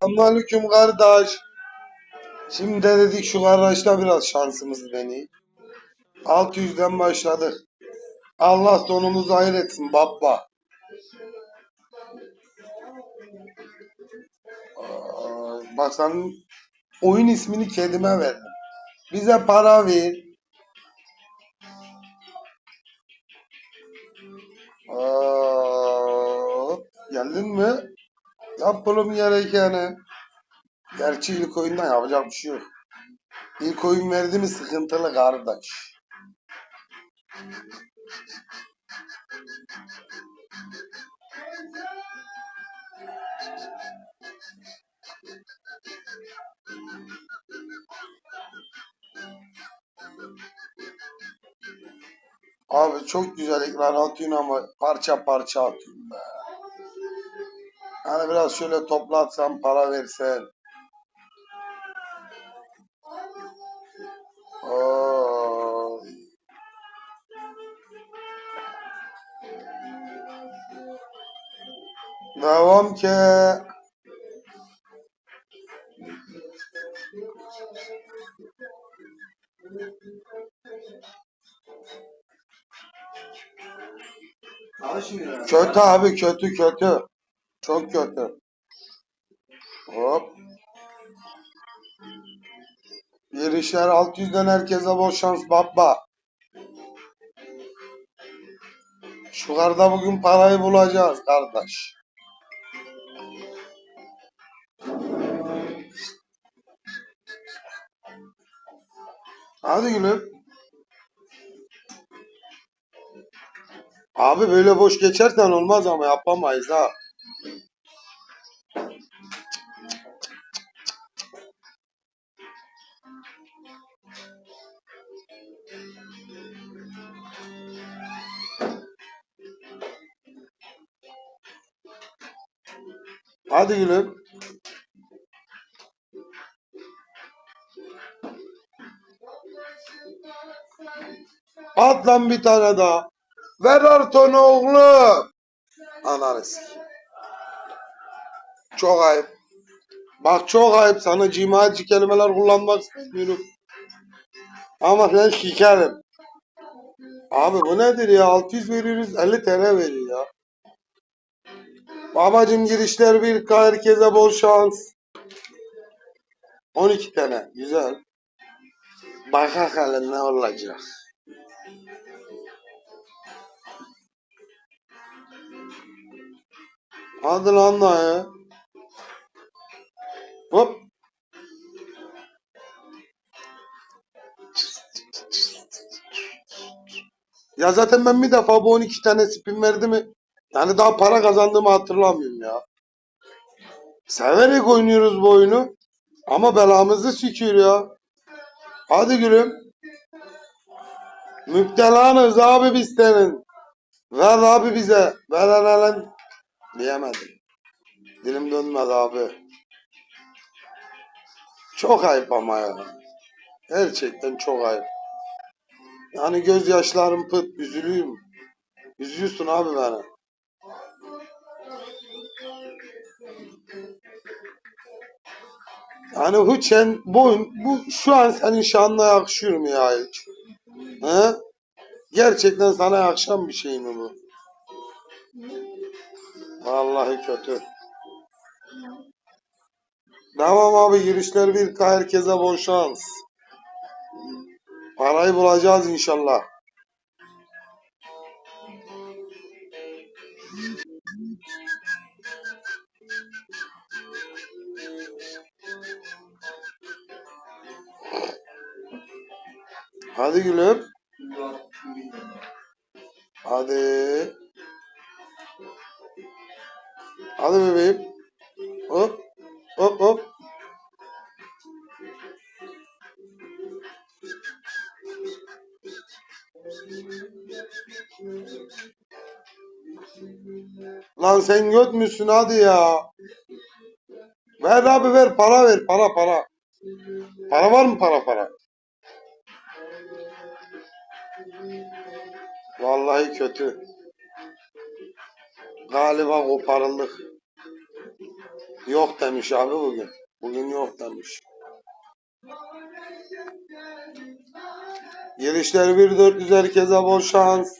Selamünaleyküm kardeş. Şimdi de dedik şu kardeşle biraz şansımız deneyim. 600'den başladık. Allah sonumuzu hayır etsin baba. Bak sen oyun ismini kedime verdin. Bize para ver. Geldin mi? Yapalım gerekeni. Gerçi ilk oyundan yapacak bir şey yok. İlk oyun verdi mi sıkıntılı kardeş. Abi çok güzel ekran atıyorsun ama parça parça atıyorsun. Hani biraz şöyle toplatsan para versen. Devam ki. Kötü abi kötü kötü. Çok kötü. Hop. Girişler 600'den herkese bol şans baba. Şu karda bugün parayı bulacağız kardeş. Hadi gülüm. Abi böyle boş geçersen olmaz ama yapamayız ha. Hadi gülüm. At bir tane daha. Ver Arton oğlu. Ananı sikeyim. Çok ayıp. Bak çok ayıp sana cimacı kelimeler kullanmak istemiyorum. Ama sen şikerim. Abi bu nedir ya? 600 veriyoruz 50 TL veriyor ya. Babacım girişler bir herkese bol şans. 12 tane güzel. Hele ne olacak. Hadi lan da ya. Hop. Ya zaten ben bir defa bu 12 tane spin verdi mi? Yani daha para kazandığımı hatırlamıyorum ya. Severek oynuyoruz bu oyunu. Ama belamızı sikiyor ya. Hadi gülüm. Müptelanız abi biz senin. Ver abi bize. Ver lan lan. Diyemedim. Dilim dönmedi abi. Çok ayıp ama ya. Gerçekten çok ayıp. Yani gözyaşlarım pıt üzülüyorum. Üzüyorsun abi beni. Yani bu çen, bu, bu şu an senin şanına yakışıyor mu ya hiç? He? Gerçekten sana yakışan bir şey mi bu? Vallahi kötü. Tamam abi girişler bir herkese bol şans. Parayı bulacağız inşallah. Hadi gülüm. Hadi. Hadi bebeğim. Hop. Hop hop. Lan sen göt müsün hadi ya. Ver abi ver para ver para para. Para var mı para para? Vallahi kötü. Galiba koparıldık. Yok demiş abi bugün. Bugün yok demiş. Girişler 1400 herkese bol şans.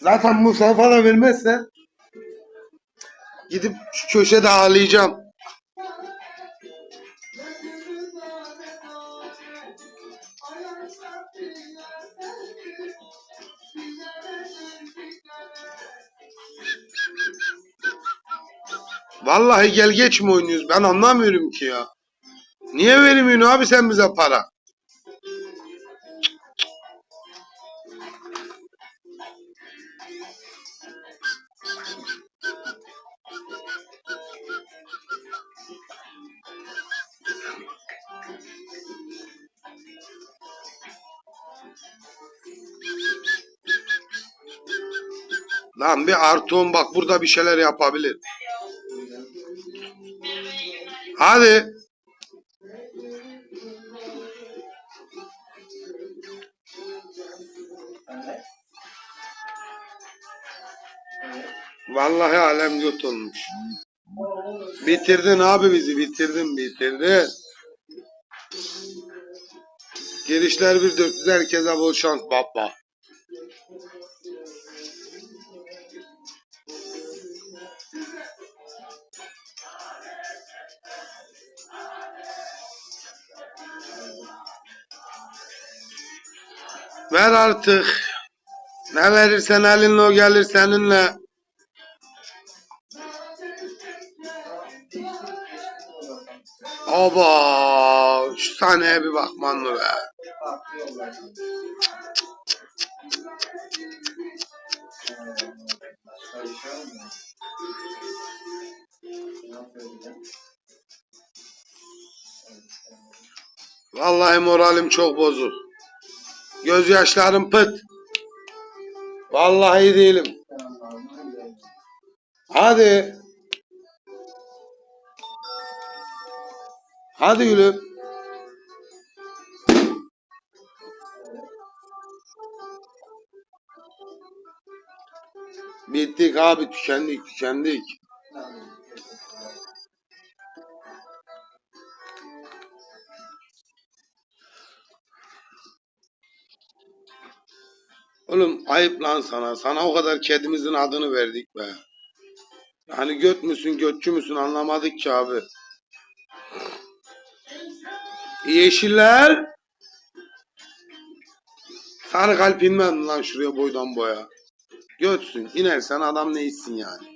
Zaten Mustafa da vermezse gidip şu köşede ağlayacağım. Vallahi gel geç mi oynuyoruz? Ben anlamıyorum ki ya. Niye vermiyorsun abi sen bize para? Lan bir Artuğun bak burada bir şeyler yapabilir. Hadi. Vallahi alem göt olmuş. Bitirdin abi bizi bitirdin bitirdin. Girişler bir dörtlü herkese bol şans baba. Ver artık. Ne verirsen elinle o gelir seninle. Oba şu sahneye bir bakman be. Vallahi moralim çok bozuk. Gözyaşlarım pıt. Vallahi değilim. Hadi. Hadi gülüm. Bittik abi tükendik tükendik. Oğlum ayıp lan sana. Sana o kadar kedimizin adını verdik be. Yani göt müsün götçü müsün anlamadık ki abi. Yeşiller. Sarı kalp inmem lan şuraya boydan boya. Götsün. İnersen adam neysin yani.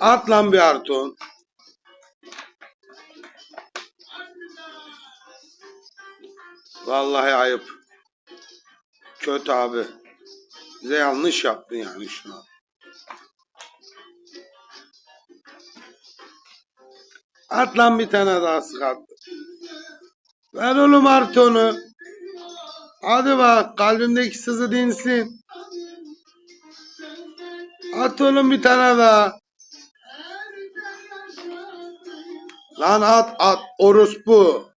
At lan bir Arton. Vallahi ayıp. Kötü abi. Bize yanlış yaptın yani şu an. At lan bir tane daha sıkat. Ver oğlum Arton'u. Hadi bak kalbimdeki sızı dinsin. At oğlum bir tane daha. Lan at at orospu.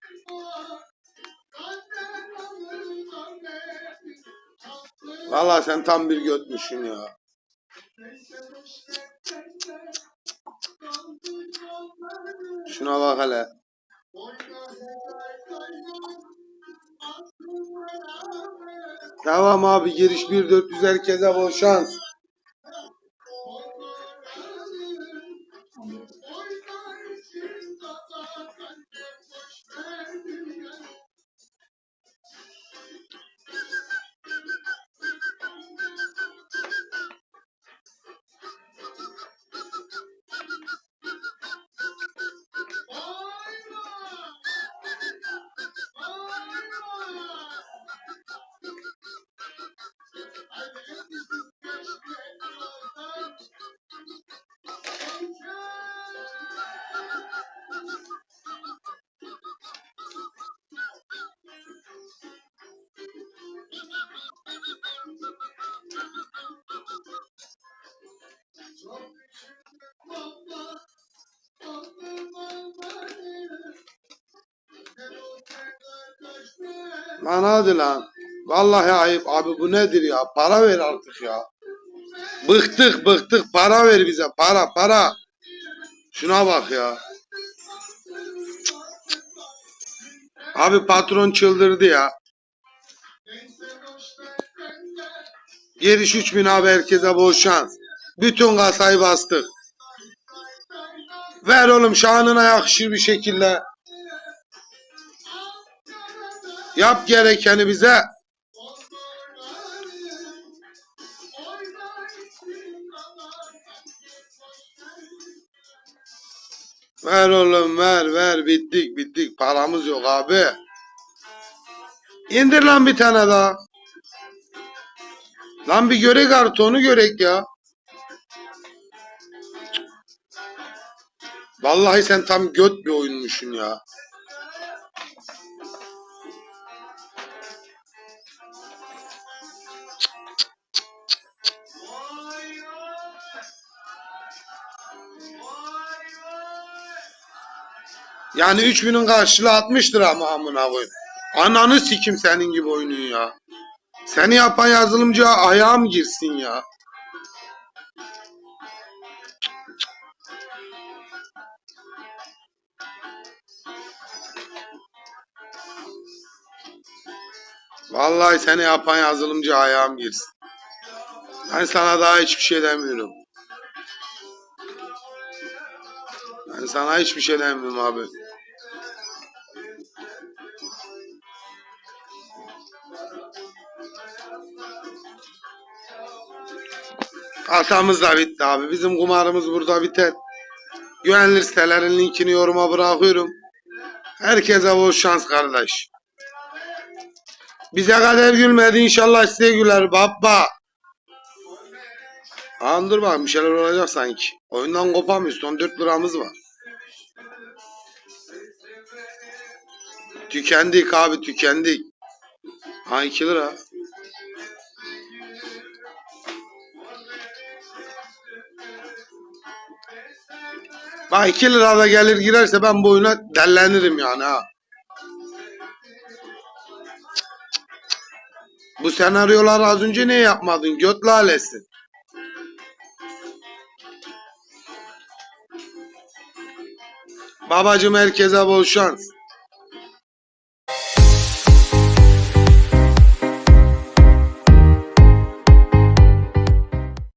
Valla sen tam bir götmüşsün ya. Şuna bak hele. Tamam abi giriş 1400 herkese bol şans. Lan lan. Vallahi ayıp abi bu nedir ya? Para ver artık ya. Bıktık bıktık para ver bize para para. Şuna bak ya. Abi patron çıldırdı ya. Giriş 3000 abi herkese bol şans. Bütün kasayı bastık. Ver oğlum şanına yakışır bir şekilde. Yap gerekeni bize. Ver oğlum ver ver bittik bittik paramız yok abi. İndir lan bir tane daha. Lan bir görek kartonu görek ya. Vallahi sen tam göt bir oyunmuşsun ya. Yani 3000'in karşılığı 60 lira mı amına koyayım. Ananı sikim senin gibi oyunun ya. Seni yapan yazılımcıya ayağım girsin ya. Vallahi seni yapan yazılımcı ayağım girsin. Ben sana daha hiçbir şey demiyorum. Sana hiçbir şey demiyorum abi. Kasamız da bitti abi. Bizim kumarımız burada biter. Güvenilir sitelerin linkini yoruma bırakıyorum. Herkese bol şans kardeş. Bize kadar gülmedi inşallah size güler baba. Aa, dur bakalım bir şeyler olacak sanki. Oyundan kopamıyoruz. Son 4 liramız var. Tükendik abi tükendik. Ha 2 lira. Bak 2 lira da gelir girerse ben bu oyuna dellenirim yani ha. Bu senaryoları az önce niye yapmadın? Göt lalesi. Babacım herkese bol şans.